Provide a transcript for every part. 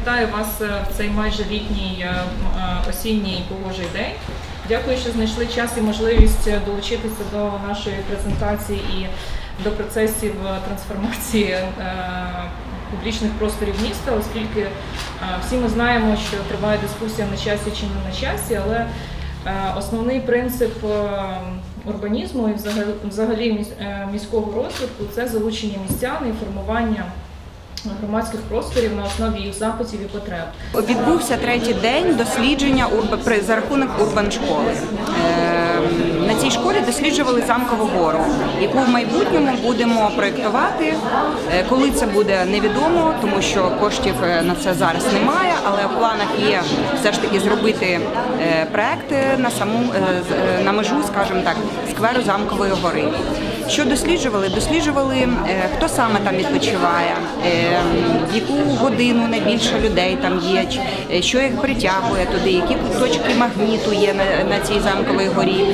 вітаю вас е, в цей майже літній е, е, осінній погожий день. Дякую, що знайшли час і можливість долучитися до нашої презентації і до процесів трансформації публічних просторів міста, оскільки всі ми знаємо, що триває дискусія на часі чи не на часі, але основний принцип урбанізму і взагалі, взагалі міс- міського розвитку це залучення містян і формування громадських просторів на основі їх запитів і потреб. Відбувся третій день дослідження при- за рахунок урбан школи. На цій школі досліджували замкову гору, яку в майбутньому будемо проєктувати. Е, Коли це буде невідомо, тому що коштів е, на це зараз немає, але в планах є все ж таки зробити е, проекти на саму на межу, скажімо так, скверу замкової гори. Що досліджували? Досліджували, е, хто саме там відпочиває, е, в яку годину найбільше людей там є, е, що їх притягує туди, які точки магніту є на, цій замковій горі.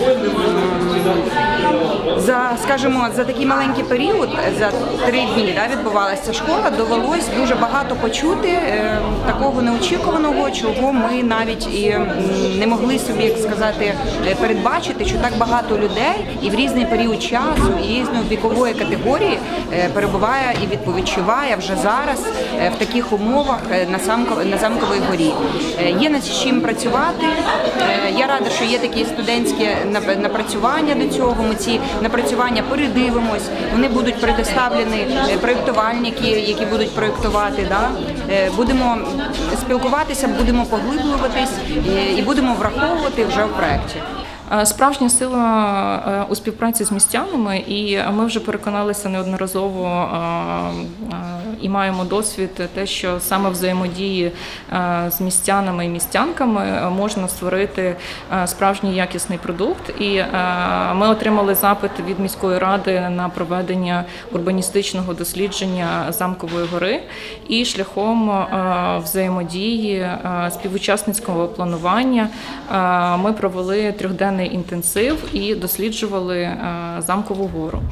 За, скажімо, за такий маленький період, за три дні да, відбувалася школа, довелось дуже багато почути е, такого неочікуваного, чого ми навіть і не могли собі, як сказати, передбачити, що так багато людей і в різний період часу, різної вікової категорії е, перебуває і відпочиває вже зараз е, в таких умовах е, на на замковій горі. Є над чим працювати. Я рада, що є такі студентські напрацювання до цього. Ми ці напрацювання передивимось. Вони будуть предоставлені проєктувальники, які будуть проєктувати. Да? Будемо спілкуватися, будемо поглиблюватись і будемо враховувати вже в проєкті. Е, Справжня сила е, у співпраці з містянами, і ми вже переконалися неодноразово е, і маємо досвід, те, що саме взаємодії з містянами і містянками можна створити справжній якісний продукт. І ми отримали запит від міської ради на проведення урбаністичного дослідження замкової гори і шляхом взаємодії співучасницького планування ми провели трьохденний інтенсив і досліджували е, замкову гору.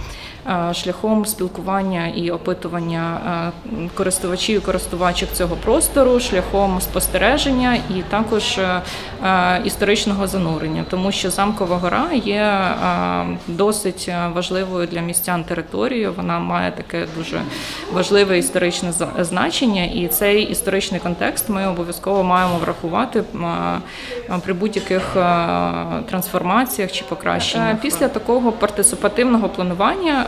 Е, Шляхом спілкування і опитування е, користувачів і користувачок цього простору, шляхом спостереження і також е, історичного занурення, тому що замкова гора є досить важливою для містян територією. Вона має таке дуже важливе історичне значення, і цей історичний контекст ми обов'язково маємо врахувати при будь-яких трансформаціях чи покращеннях. Після такого партисипативного планування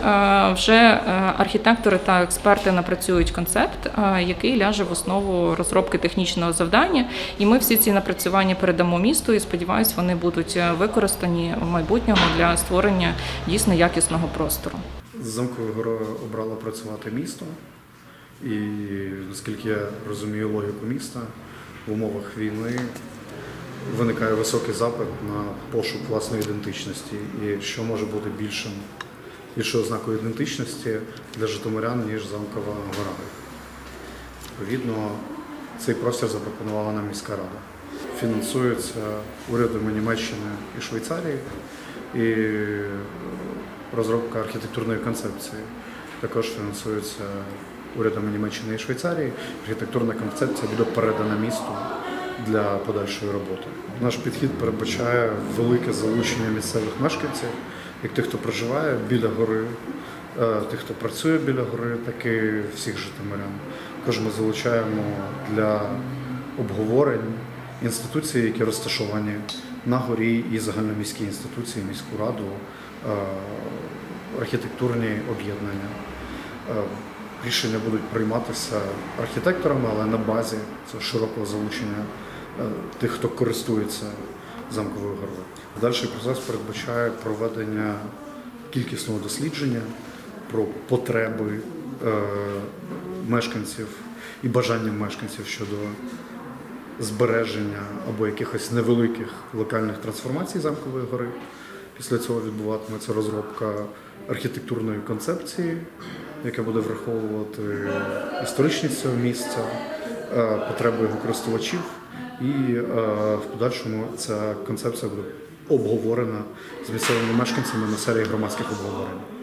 вже е, архітектори та експерти напрацюють концепт, е, який ляже в основу розробки технічного завдання. І ми всі ці напрацювання передамо місту. І сподіваюся, вони будуть е, використані в майбутньому для створення дійсно якісного простору. З замковою горою обрало працювати місто, і наскільки я розумію логіку міста, в умовах війни виникає високий запит на пошук власної ідентичності. І що може бути більшим, більшою ознакою ідентичності для житомирян, ніж замкова гора. Відповідно, цей простір запропонувала нам міська рада. Фінансується урядами Німеччини і Швейцарії. І розробка архітектурної концепції також фінансується урядами Німеччини і Швейцарії. Архітектурна концепція буде передана місту для подальшої роботи. Наш підхід передбачає велике залучення місцевих мешканців, як тих, хто проживає біля гори, е, тих, хто працює біля гори, так і всіх житомирян. Також ми залучаємо для обговорень інституції, які розташовані на горі, і загальноміські інституції, міську раду, е, архітектурні об'єднання. Е, Рішення будуть прийматися архітекторами, але на базі цього широкого залучення тих, хто користується замковою горою. Дальший процес передбачає проведення кількісного дослідження про потреби е, мешканців і бажання мешканців щодо збереження або якихось невеликих локальних трансформацій замкової гори. Після цього відбуватиметься розробка архітектурної концепції, яка буде враховувати історичність цього місця, е, потреби його користувачів, і е, в подальшому ця концепція буде обговорена з місцевими мешканцями на серії громадських обговорень.